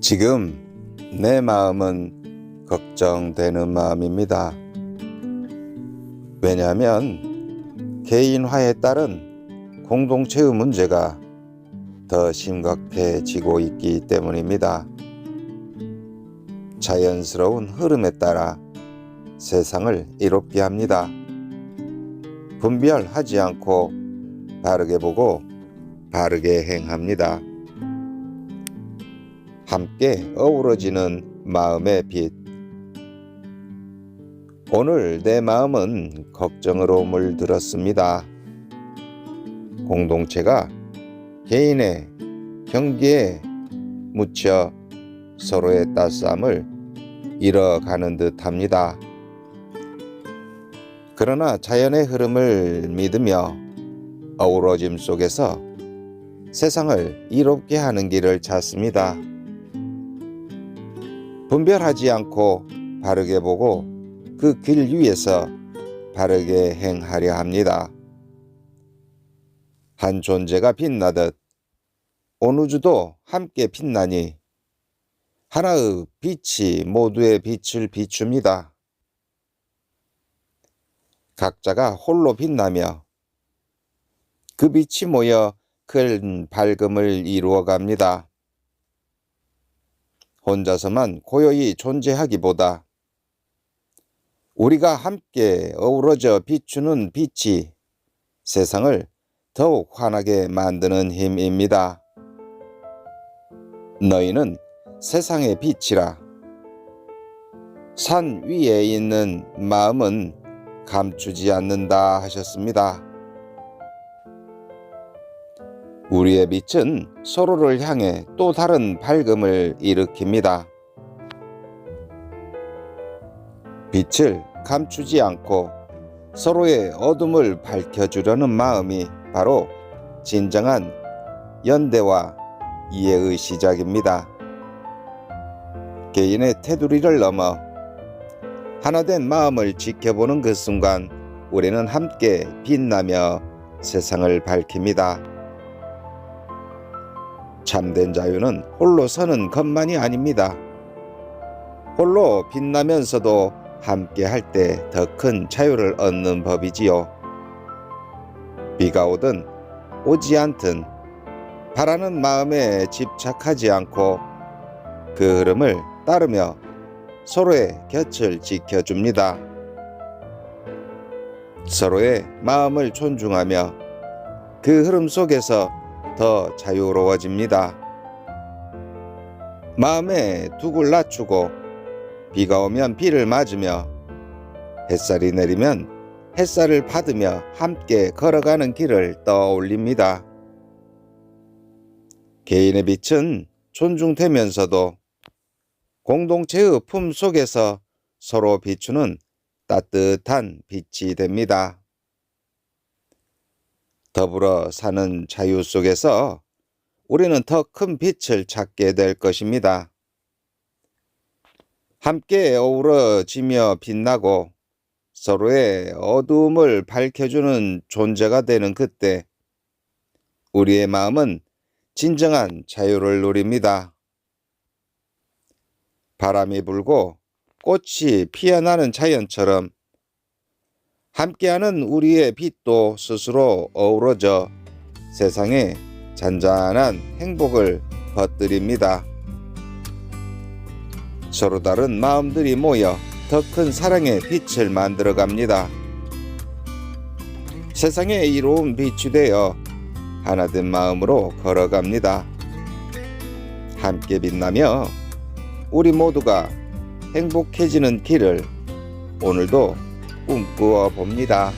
지금 내 마음은 걱정되는 마음입니다. 왜냐하면 개인화에 따른 공동체의 문제가 더 심각해지고 있기 때문입니다. 자연스러운 흐름에 따라 세상을 이롭게 합니다. 분별하지 않고 바르게 보고 바르게 행합니다. 함께 어우러지는 마음의 빛. 오늘 내 마음은 걱정으로 물들었습니다. 공동체가 개인의 경계에 묻혀 서로의 따스함을 잃어가는 듯 합니다. 그러나 자연의 흐름을 믿으며 어우러짐 속에서 세상을 이롭게 하는 길을 찾습니다. 분별하지 않고 바르게 보고 그 길 위에서 바르게 행하려 합니다. 한 존재가 빛나듯 온 우주도 함께 빛나니 하나의 빛이 모두의 빛을 비춥니다. 각자가 홀로 빛나며 그 빛이 모여 큰 밝음을 이루어 갑니다. 혼자서만 고요히 존재하기보다 우리가 함께 어우러져 비추는 빛이 세상을 더욱 환하게 만드는 힘입니다. 너희는 세상의 빛이라. 산 위에 있는 마음은 감추지 않는다 하셨습니다. 우리의 빛은 서로를 향해 또 다른 밝음을 일으킵니다. 빛을 감추지 않고 서로의 어둠을 밝혀주려는 마음이 바로 진정한 연대와 이해의 시작입니다. 개인의 테두리를 넘어 하나된 마음을 지켜보는 그 순간 우리는 함께 빛나며 세상을 밝힙니다. 참된 자유는 홀로 서는 것만이 아닙니다. 홀로 빛나면서도 함께 할 때 더 큰 자유를 얻는 법이지요. 비가 오든 오지 않든 바라는 마음에 집착하지 않고 그 흐름을 따르며 서로의 곁을 지켜줍니다. 서로의 마음을 존중하며 그 흐름 속에서 더 자유로워집니다. 마음에 둑을 낮추고 비가 오면 비를 맞으며 햇살이 내리면 햇살을 받으며 함께 걸어가는 길을 떠올립니다. 개인의 빛은 존중되면서도 공동체의 품 속에서 서로 비추는 따뜻한 빛이 됩니다. 더불어 사는 자유 속에서 우리는 더 큰 빛을 찾게 될 것입니다. 함께 어우러지며 빛나고 서로의 어두움을 밝혀주는 존재가 되는 그때 우리의 마음은 진정한 자유를 누립니다. 바람이 불고 꽃이 피어나는 자연처럼 함께하는 우리의 빛도 스스로 어우러져 세상에 잔잔한 행복을 퍼뜨립니다. 서로 다른 마음들이 모여 더 큰 사랑의 빛을 만들어 갑니다. 세상에 이로운 빛이 되어 하나된 마음으로 걸어갑니다. 함께 빛나며 우리 모두가 행복해지는 길을 오늘도 꿈꾸어 봅니다.